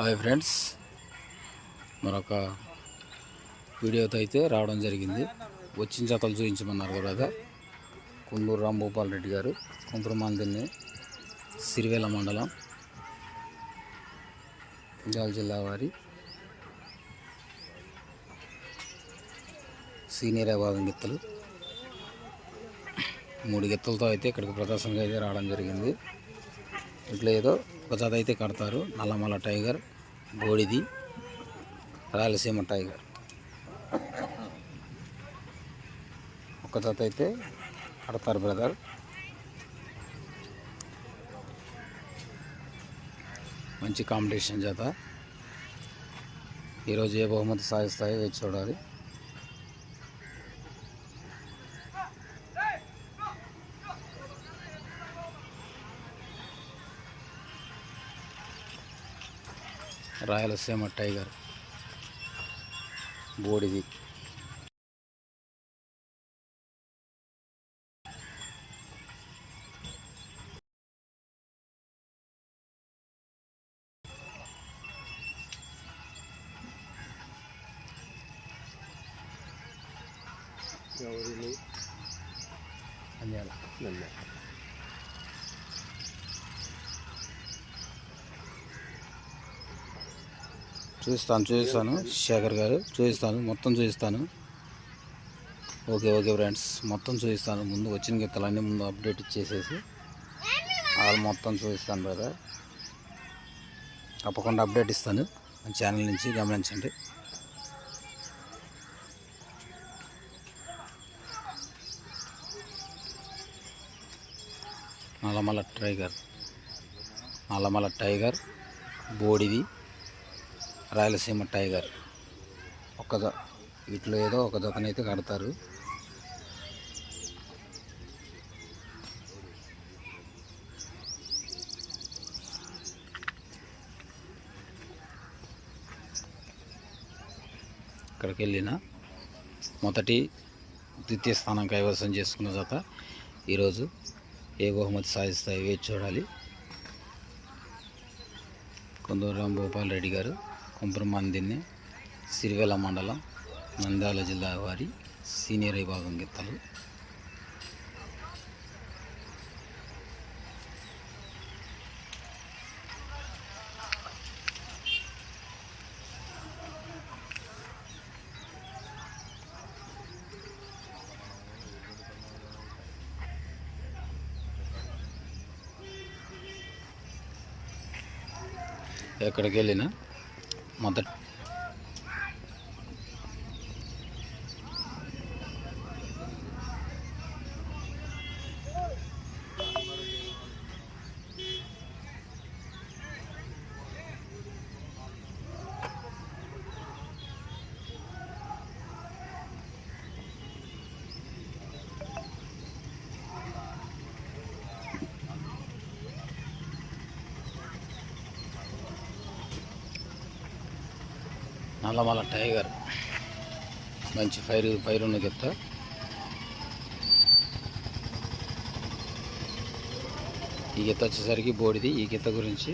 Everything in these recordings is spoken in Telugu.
Hi friends. మరొక వీడియోతో అయితే రావడం జరిగింది. వచ్చిన జతలు చూపించమన్నారు కదా కుందూరు రాంభూపాల్ రెడ్డి గారు కుంకురమాందిని సిరివేల మండలం నంద్యాల జిల్లా వారి సీనియర్ విభాగం గిత్తలు. మూడు గిత్తలతో అయితే ఇక్కడికి ప్రదర్శనగా అయితే రావడం జరిగింది. ఇట్లా ఏదో ఒక జత అయితే కడతారు. నల్లమల టైగర్ బోడిది రాయలసీమ టైగర్. ఒక జత అయితే కడతారు బ్రదర్. మంచి కాంపిటీషన్ జత. ఈరోజు ఏ బహుమతి సాధిస్తాయో వేచి చూడాలి. రాయలసీమ టైగర్ బోడిది ఎవరిని అంజాల చూస్తాను చూపిస్తాను. శేఖర్ గారు చూపిస్తాను మొత్తం చూపిస్తాను. ఓకే ఓకే ఫ్రెండ్స్ మొత్తం చూపిస్తాను. ముందు వచ్చిన గిత్తలన్నీ ముందు అప్డేట్ ఇచ్చేసేసి వాళ్ళు మొత్తం చూపిస్తాను బ్రదర్ తప్పకుండా అప్డేట్ ఇస్తాను. మన ఛానల్ నుంచి గమనించండి. నల్లమల టైగర్. నల్లమల టైగర్ బోడిది. రాయలసీమ టైగర్. ఒక వీటిలో ఏదో ఒక జతనైతే కడతారు. ఇక్కడికి వెళ్ళిన మొదటి ద్వితీయ స్థానం కైవసం చేసుకున్న జత ఈరోజు ఏ బహుమతి సాధిస్తాయి వేచి చూడాలి. కొందూరాం భూపాల్ రెడ్డి గారు. కుంపురమందిని సిరివెల మండలం నంద్యాల జిల్లా వారి సీనియర్ విభాగం గీతలు ఎక్కడికి వెళ్ళినా మొదటి నల్లమల టైగర్. మంచి ఫైర్ ఫైర్ ఉన్న గిత్త ఈ గిత్త వచ్చేసరికి బోడిది. ఈ గిత్త గురించి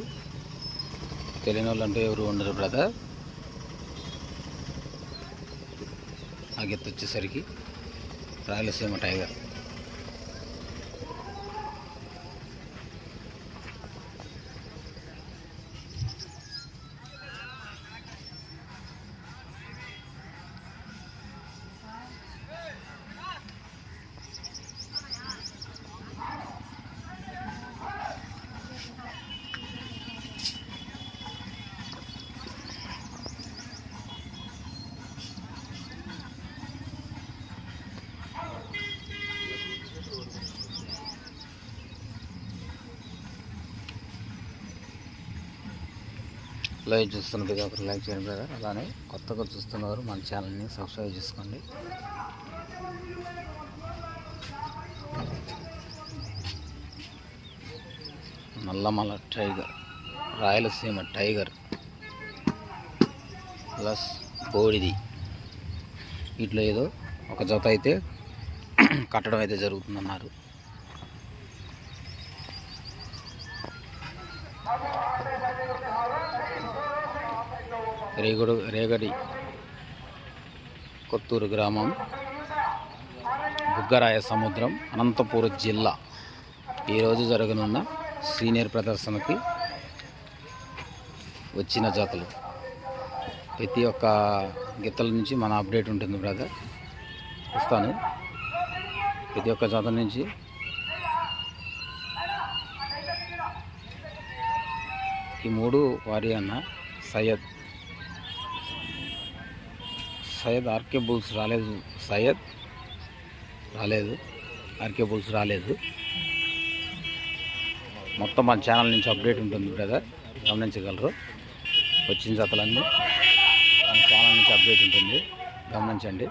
తెలియని వాళ్ళంటూ ఎవరు ఉండరు బ్రదర్. ఆ గిత్త వచ్చేసరికి రాయలసీమ టైగర్. లైవ్ చూస్తున్న ప్రతి ఒక్కరు లైక్ చేయండి బ్రదర్ అలానే కొత్తగా చూస్తున్నవారు మన ఛానల్ని సబ్స్క్రైబ్ చేసుకోండి. Nallamala tiger Rayalaseema tiger plus బోడిది. వీటిలో ఏదో ఒక జత అయితే కట్టడం అయితే జరుగుతుందన్నారు. రేగుడు రేగడి కొత్తూరు గ్రామం బుగ్గరాయ సముద్రం అనంతపురం జిల్లా. ఈరోజు జరగనున్న సీనియర్ ప్రదర్శనకి వచ్చిన జతలు. ప్రతి ఒక్క గిత్తల నుంచి మన అప్డేట్ ఉంటుంది బ్రదర్. ఇస్తాను ప్రతి ఒక్క జత నుంచి. ఈ మూడు వారి అన్న సయ్యద్ సయ్యద్ ఆర్కే బుల్స్ రాలేదు. సయ్యద్ రాలేదు. ఆర్కే బుల్స్ రాలేదు. మొత్తం మన ఛానల్ నుంచి అప్డేట్ ఉంటుంది బ్రదర్. గమనించగలరు. వచ్చిన జతలన్నీ మన ఛానల్ నుంచి అప్డేట్ ఉంటుంది. గమనించండి.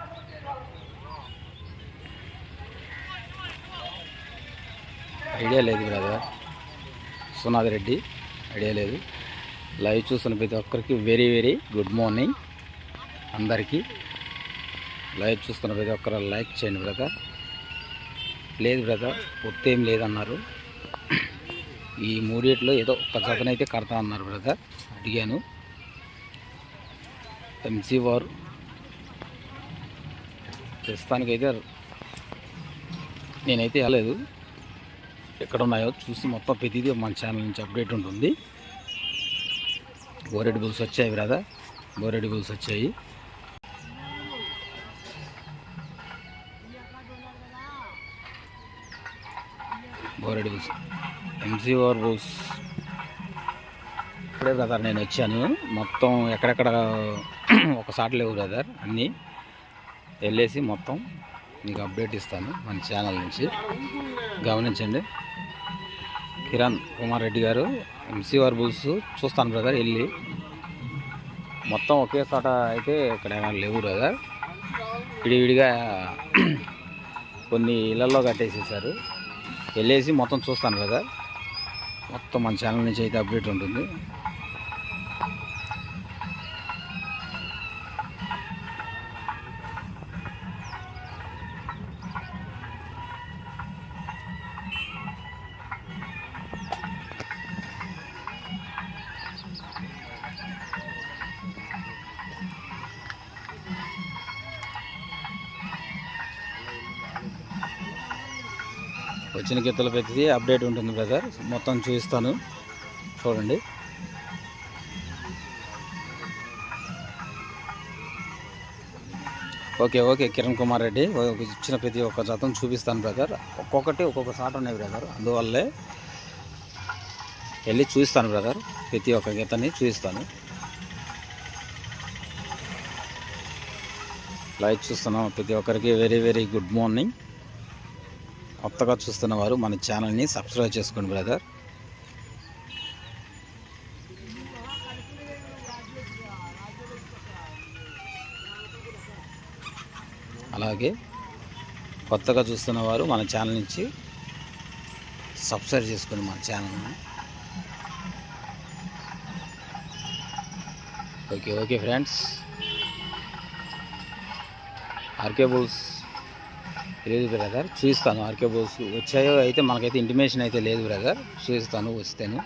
ఐడియా లేదు బ్రదర్. సునాథ్ రెడ్డి ఐడియా లేదు. లైవ్ చూస్తున్న ప్రతి ఒక్కరికి వెరీ వెరీ గుడ్ మార్నింగ్ అందరికీ. లైవ్ చూస్తున్న ప్రతి ఒక్కరు లైక్ చేయండి బ్రదర్. లేదు బ్రదర్ ఒత్తేం లేదన్నారు. ఈ మూడిట్లో ఏదో ఒక జతనైతే కడతా అన్నారు బ్రదర్ అడిగాను. ఎంసీ వారు ప్రస్తుతానికైతే నేనైతే వెళ్ళలేదు. ఎక్కడ ఉన్నాయో చూసి మొత్తం ప్రతిదీ మన ఛానల్ నుంచి అప్డేట్ ఉంటుంది. బోరెడ్ బుల్స్ వచ్చాయి బ్రదర్ బోరెడ్ బుల్స్ వచ్చాయి. బోరెడ్ బుల్స్ ఎంసీఆర్ ఓవర్ ఇప్పుడే బ్రదర్ నేను వచ్చాను. మొత్తం ఎక్కడెక్కడ ఒకసారి లేవు బ్రదర్ అన్నీ. వెళ్ళేసి మొత్తం మీకు అప్డేట్ ఇస్తాను మన ఛానల్ నుంచి. గమనించండి. కిరణ్ కుమార్ రెడ్డి గారు ఎంసీఆర్ బుల్స్ చూస్తాను బ్రదర్ వెళ్ళి. మొత్తం ఒకే చోట అయితే ఇక్కడ లేవు బ్రదర్ విడివిడిగా కొన్ని ఇళ్ళలో కట్టేసేసారు. వెళ్ళేసి మొత్తం చూస్తాను కదా. మొత్తం మన ఛానల్ నుంచి అయితే అప్డేట్ ఉంటుంది. వచ్చిన గిత్తల ప్రతిదీ అప్డేట్ ఉంటుంది బ్రదర్ మొత్తం చూపిస్తాను. చూడండి. Okay okay Kiran Kumar Reddy. ఇచ్చిన ప్రతి ఒక్క జాతం చూపిస్తాను బ్రదర్ ఒక్కొక్కటి ఒక్కొక్క సాట ఉన్నాయి బ్రదర్ అందువల్లే వెళ్ళి చూపిస్తాను బ్రదర్ ప్రతి ఒక్క గీతని చూపిస్తాను. లైవ్ చూస్తున్నాం ప్రతి ఒక్కరికి. వెరీ వెరీ గుడ్ మార్నింగ్ కొత్తగా చూస్తున్న వారు మన ఛానల్ని సబ్స్క్రైబ్ చేసుకోండి బ్రదర్. అలాగే కొత్తగా చూస్తున్న వారు మన ఛానల్ నుంచి సబ్స్క్రైబ్ చేసుకోండి మన ఛానల్ని. Okay okay friends. RK bulls. లేదు బ్రదర్ చూస్తాను ఆర్కే బోస్ వచ్చాయో అయితే మనకైతే ఇంటిమేషన్ అయితే లేదు బ్రదర్ చూస్తాను వస్తాను.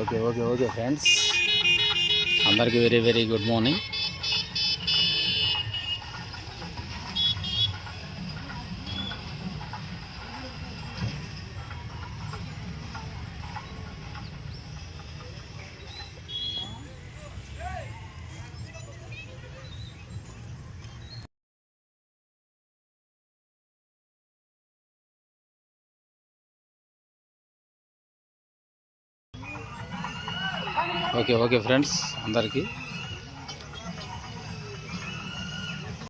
ఓకే ఓకే ఓకే ఫ్రెండ్స్ అందరికీ very very good morning okay okay friends అందరికీ